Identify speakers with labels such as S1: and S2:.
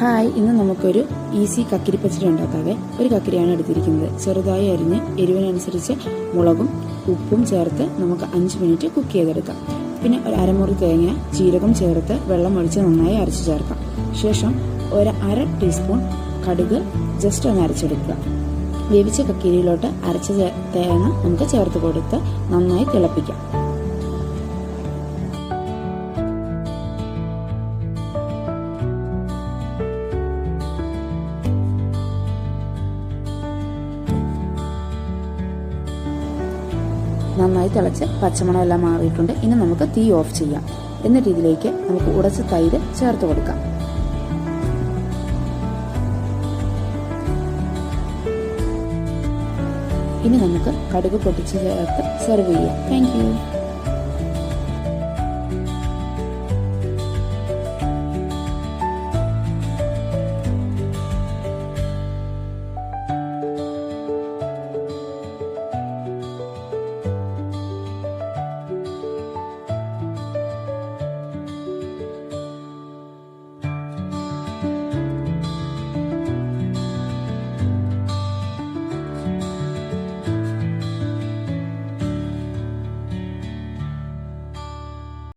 S1: Hi ഇന്ന് നമുക്കൊരു easy കക്കിരി പച്ചടി ഉണ്ടാക്കാതെ ഒരു കക്കിരിയാണ് എടുത്തിരിക്കുന്നത്. ചെറുതായി അരിഞ്ഞ് എരിവിനനുസരിച്ച് മുളകും ഉപ്പും ചേർത്ത് നമുക്ക് അഞ്ച് മിനിറ്റ് കുക്ക് ചെയ്തെടുക്കാം. പിന്നെ ഒരു അരമുറി തേങ്ങ ജീരകം ചേർത്ത് വെള്ളം ഒഴിച്ച് നന്നായി അരച്ചു ചേർക്കാം. ശേഷം ഒരു അര ടീസ്പൂൺ കടുക് ജസ്റ്റ് ഒന്ന് അരച്ചെടുക്കുക. വേവിച്ച കക്കിരിയിലോട്ട് അരച്ച തേങ്ങ നമുക്ക് ചേർത്ത് കൊടുത്ത് നന്നായി തിളപ്പിക്കാം. നന്നായി തിളച്ച് പച്ചമണം എല്ലാം മാറിയിട്ടുണ്ട്. ഇനി നമുക്ക് തീ ഓഫ് ചെയ്യാം. എന്നിട്ട് ഇതിലേക്ക് നമുക്ക് ഉടച്ച തൈര് ചേർത്ത് കൊടുക്കാം. ഇനി നമുക്ക് കടുക് പൊട്ടിച്ച് ചേർത്ത് സെർവ് ചെയ്യാം. താങ്ക്